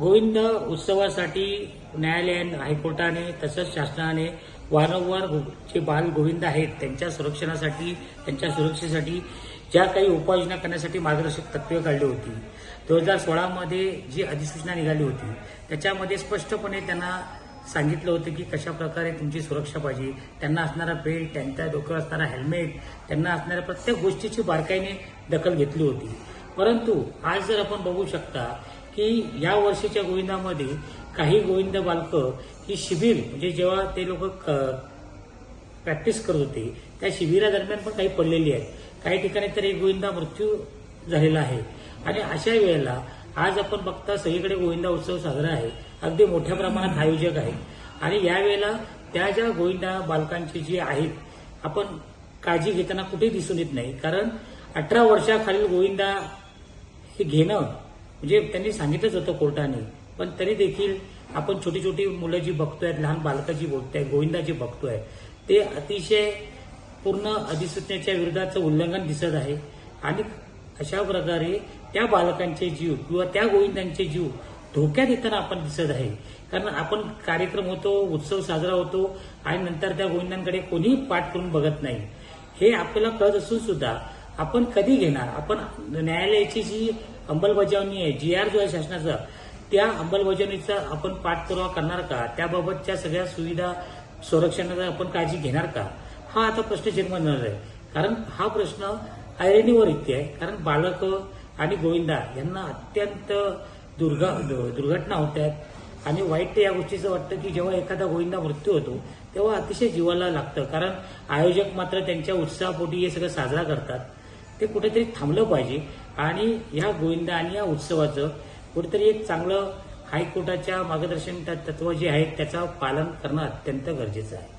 गोविंद उत्सवासाठी न्यायालयाने हायकोर्टाने तसंच शासनाने वारंवार गो- जे बाल गोविंद आहेत त्यांच्या संरक्षणासाठी त्यांच्या सुरक्षेसाठी ज्या काही उपाययोजना करण्यासाठी मार्गदर्शक तत्वे काढली होती. दोन हजार सोळामध्ये जी अधिसूचना निघाली होती त्याच्यामध्ये स्पष्टपणे त्यांना सांगितलं होतं की कशा प्रकारे तुमची सुरक्षा पाहिजे. त्यांना असणारा बेल्ट त्यांच्या डोक्यावर असणारा हेल्मेट त्यांना असणाऱ्या प्रत्येक गोष्टीची बारकाईने दखल घेतली होती. परंतु आज जर आपण बघू शकता की या वर्षीच्या गोविंदामध्ये काही गोविंद बालकं ही शिबिर म्हणजे जेव्हा ते लोक प्रॅक्टिस करत होते त्या शिबिरादरम्यान पण काही पडलेली आहेत. काही ठिकाणी तर एक गोविंदा मृत्यू झालेला आहे. आणि अशा वेळेला आज आपण बघता सगळीकडे गोविंदा उत्सव साजरा आहे. अगदी मोठ्या प्रमाणात आयोजक आहे. आणि यावेळेला त्या ज्या गोविंदा बालकांची जी आहेत आपण काळजी घेताना कुठेही दिसून येत नाही. कारण अठरा वर्षाखालील गोविंदा हे घेणं म्हणजे त्यांनी सांगितलंच होतं कोर्टाने. पण तरी देखील आपण छोटी छोटी मुलं जी बघतोय लहान बालकं जी बघतोय गोविंदा जी बघतोय ते अतिशय पूर्ण अधिसूचनेच्या विरोधाचं उल्लंघन दिसत आहे. आणि अशा प्रकारे त्या बालकांचे जीव किंवा त्या गोविंदांचे जीव धोक्यात येताना आपण दिसत आहे. कारण आपण कार्यक्रम होतो उत्सव साजरा होतो आणि नंतर त्या गोविंदांकडे कोणीही पाठ करून बघत नाही. हे आपल्याला कळत असून सुद्धा आपण कधी घेणार? आपण न्यायालयाची जी अंमलबजावणी आहे. जी आर जो आहे शासनाचा त्या अंमलबजावणीचा आपण पाठपुरावा करणार का? त्याबाबतच्या सगळ्या सुविधा संरक्षणाचा आपण काळजी घेणार का? हा आता प्रश्न निर्माण होणार आहे. कारण हा प्रश्न ऐरणीवर इतके आहे. कारण बालक आणि गोविंदा यांना अत्यंत दुर्गा दुर्घटना होत आहेत. आणि वाईट या गोष्टीचं वाटतं की जेव्हा एखादा गोविंदा मृत्यू होतो तेव्हा अतिशय जीवाला लागतं. कारण आयोजक मात्र त्यांच्या उत्साहापोटी हे सगळं साजरा करतात. ते कुठेतरी थांबलं पाहिजे. आणि ह्या गोविंदा आणि या उत्सवाचं कुठेतरी एक चांगलं हायकोर्टाच्या मार्गदर्शन तत्व जे आहेत त्याचं पालन करणं अत्यंत गरजेचं आहे.